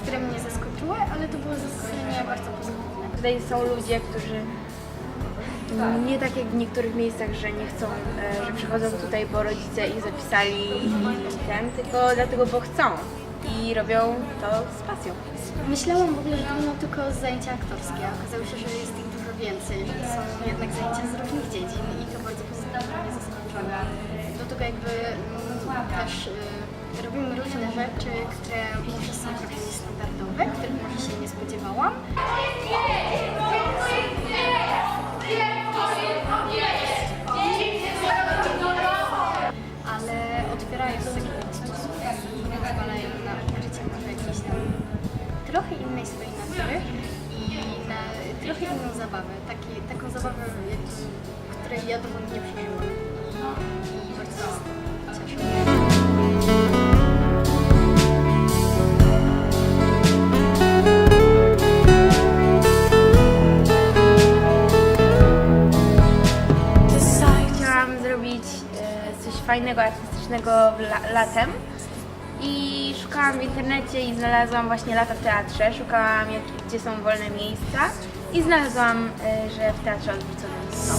które mnie zaskoczyły, ale to było zaskoczenie bardzo pozytywne. Tutaj są ludzie, którzy nie tak jak w niektórych miejscach, że nie chcą, e, że przychodzą tutaj, bo rodzice ich zapisali i ten, tylko dlatego, bo chcą i robią to z pasją. Myślałam w ogóle, że będą tylko zajęcia aktorskie, a okazało się, że jest ich dużo więcej, że są jednak zajęcia z różnych dziedzin i to bardzo pozytywnie mnie zaskoczyło. Do tego jakby mm, też y, robimy różne rzeczy, które może są trochę niestandardowe, których może się nie spodziewałam. Ale otwierają taki sposób, który pozwalają na odkrycie może jakiejś tam trochę innej swojej natury i na trochę inną zabawę. Taki, taką zabawę, której ja dawno nie przeżyłam. I, bardzo się. Fajnego, artystycznego latem i szukałam w internecie i znalazłam właśnie lata w teatrze, szukałam jak, gdzie są wolne miejsca i znalazłam, e, że w teatrze odwróconym są.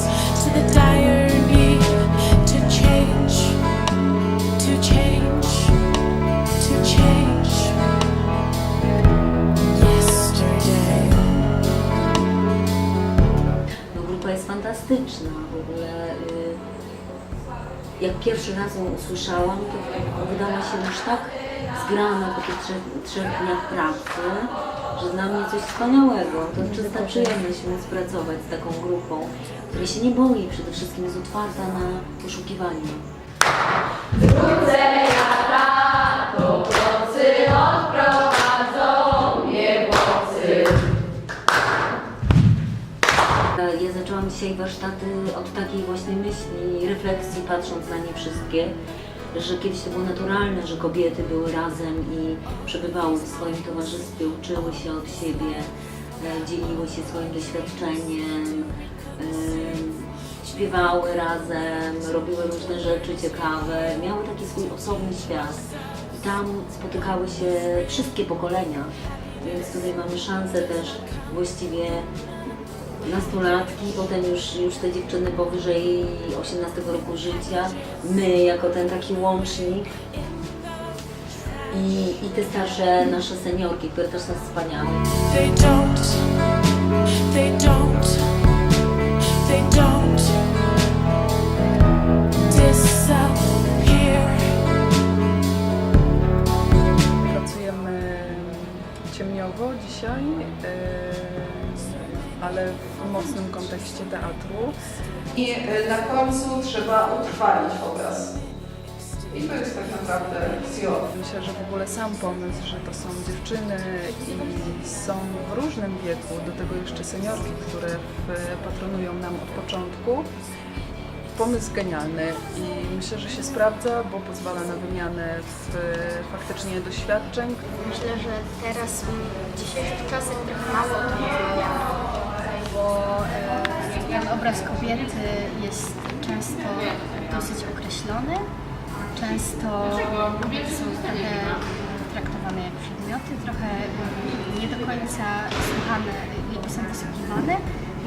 to the dire need to change, to change, to change. Yesterday. No, grupa jest fantastyczna w ogóle. y, Jak pierwszy raz ją usłyszałam, to wydała się już tak zgrana po tych trzech, trzech dniach pracy, że dla mnie coś wspaniałego. To czysta przyjemność móc pracować z taką grupą, której się nie boi, przede wszystkim jest otwarta na poszukiwanie. Zaczęłam dzisiaj warsztaty od takiej właśnie myśli, refleksji, patrząc na nie wszystkie, że kiedyś to było naturalne, że kobiety były razem i przebywały w swoim towarzystwie, uczyły się od siebie, e, dzieliły się swoim doświadczeniem, e, śpiewały razem, robiły różne rzeczy ciekawe, miały taki swój osobny świat. I tam spotykały się wszystkie pokolenia, więc tutaj mamy szansę też właściwie nastolatki, potem już, już te dziewczyny powyżej 18 roku życia, my jako ten taki łącznik i, i te starsze nasze seniorki, które też są wspaniałe. They don't, they don't, they don't disappear. Pracujemy ciemniowo dzisiaj, e, ale w mocnym kontekście teatru. I y, na końcu trzeba utrwalić obraz. I to jest tak naprawdę wzór. Myślę, że w ogóle sam pomysł, że to są dziewczyny i są w różnym wieku, do tego jeszcze seniorki, które w- patronują nam od początku. Pomysł genialny i myślę, że się sprawdza, bo pozwala na wymianę w, faktycznie doświadczeń, Myślę, że teraz mm, w dzisiejszych czasach trochę mało o tym bo e, ten obraz kobiety jest często dosyć określony, często są trochę traktowane jak przedmioty, trochę nie do końca słuchane, są wysłuchiwane,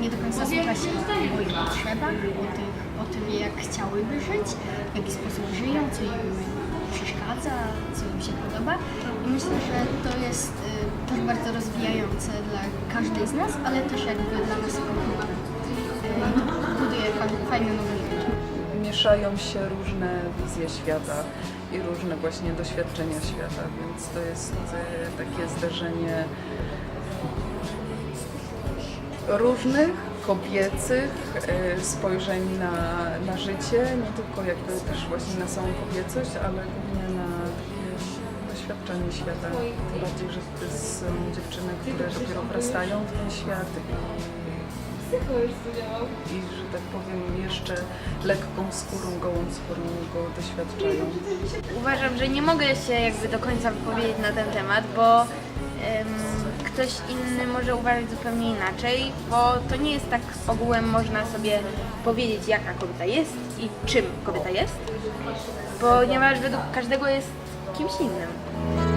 nie do końca słucha się o ich potrzebach, o, tych, o tym jak chciałyby żyć, w jaki sposób żyją, co im przeszkadza, co im się podoba. I myślę, że to jest y, też bardzo rozwijające dla każdej z nas, ale też jakby dla nas grupy. Y, buduje fa- fajne nowe rzeczy. mieszają się różne wizje świata i różne właśnie doświadczenia świata, więc to jest e, takie zderzenie różnych kobiecych e, spojrzeń na, na życie, nie tylko jakby też właśnie na samą kobiecość, ale głównie na doświadczenie świata. Tym bardziej, że to są dziewczyny, które dopiero wrastają w ten świat i że tak powiem, jeszcze lekką skórą, gołą skórą go doświadczają. Uważam, że nie mogę się jakby do końca wypowiedzieć na ten temat, bo ktoś inny może uważać zupełnie inaczej, bo to nie jest tak ogółem można sobie powiedzieć, jaka kobieta jest i czym kobieta jest, ponieważ według każdego jest kimś innym.